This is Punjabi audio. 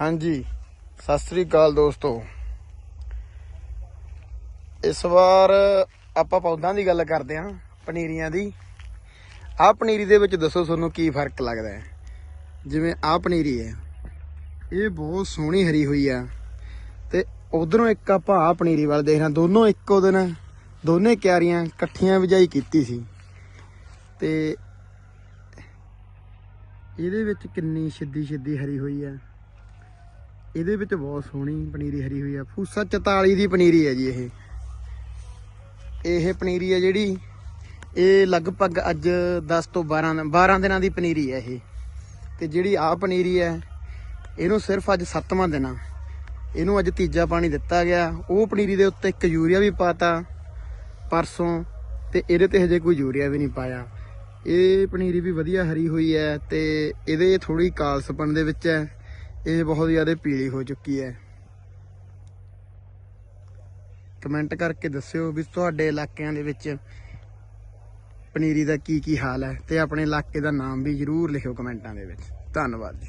ਹਾਂਜੀ, ਸਤਿ ਸ੍ਰੀ ਅਕਾਲ ਦੋਸਤੋ। ਇਸ ਵਾਰ ਆਪਾਂ ਪੌਦਾਂ ਦੀ ਗੱਲ ਕਰਦੇ ਆਂ ਪਨੀਰੀਆਂ ਦੀ। ਆਹ ਪਨੀਰੀ ਦੇ ਵਿੱਚ ਦੱਸੋ ਤੁਹਾਨੂੰ ਕੀ ਫ਼ਰਕ ਲੱਗਦਾ ਹੈ? ਜਿਵੇਂ ਆਹ ਪਨੀਰੀ ਹੈ, ਇਹ ਬਹੁਤ ਸੋਹਣੀ ਹਰੀ ਹੋਈ ਆ। ਤੇ ਉਧਰੋਂ ਇੱਕ ਆਪਾਂ ਆਹ ਪਨੀਰੀ ਵੱਲ ਦੇਖਣਾ ਦੋਨੋਂ ਇੱਕੋ ਦਿਨ ਦੋਨੇ ਕਿਆਰੀਆਂ ਇਕੱਠੀਆਂ ਬਿਜਾਈ ਕੀਤੀ ਸੀ। ਤੇ ਇਹਦੇ ਵਿੱਚ ਕਿੰਨੀ ਛਿੱਦੀ ਛਿੱਦੀ ਹਰੀ ਹੋਈ ਆ। ਇਹਦੇ ਵਿੱਚ ਬਹੁਤ ਸੋਹਣੀ ਪਨੀਰੀ ਹਰੀ ਹੋਈ ਆ। ਫੂਸਾ 44 ਦੀ ਪਨੀਰੀ ਹੈ ਜੀ ਇਹ। ਇਹ ਪਨੀਰੀ ਹੈ ਜਿਹੜੀ, ਇਹ ਲਗਭਗ ਅੱਜ 10 ਤੋਂ 12 ਦਿਨ- 12 ਦਿਨਾਂ ਦੀ ਪਨੀਰੀ ਹੈ ਇਹ। ਤੇ ਜਿਹੜੀ ਆਹ ਪਨੀਰੀ ਹੈ ਇਹਨੂੰ ਸਿਰਫ ਅੱਜ 7ਵਾਂ ਦਿਨ ਆ। ਇਹਨੂੰ ਅੱਜ ਤੀਜਾ ਪਾਣੀ ਦਿੱਤਾ ਗਿਆ। ਉਹ ਪਨੀਰੀ ਦੇ ਉੱਤੇ ਇੱਕ ਯੂਰੀਆ ਵੀ ਪਾਤਾ ਪਰਸੋਂ, ਤੇ ਇਹਦੇ ਤੇ ਹਜੇ ਕੋਈ ਯੂਰੀਆ ਵੀ ਨਹੀਂ ਪਾਇਆ। ਇਹ ਪਨੀਰੀ ਵੀ ਵਧੀਆ ਹਰੀ ਹੋਈ ਹੈ ਤੇ ਇਹਦੇ ਥੋੜੀ ਕਾਲਸਪਣ ਦੇ ਵਿੱਚ ਹੈ ਇਹ ਬਹੁਤ ਜ਼ਿਆਦਾ ਪੀਲੀ ਹੋ ਚੁੱਕੀ ਹੈ। ਕਮੈਂਟ ਕਰਕੇ ਦੱਸਿਓ ਵੀ ਤੁਹਾਡੇ ਇਲਾਕਿਆਂ ਦੇ ਵਿੱਚ ਪਨੀਰੀ ਦਾ ਕੀ ਕੀ ਹਾਲ ਹੈ ਤੇ ਆਪਣੇ ਇਲਾਕੇ ਦਾ ਨਾਮ ਵੀ ਜਰੂਰ ਲਿਖਿਓ ਕਮੈਂਟਾਂ ਦੇ ਵਿੱਚ। ਧੰਨਵਾਦ ਜੀ।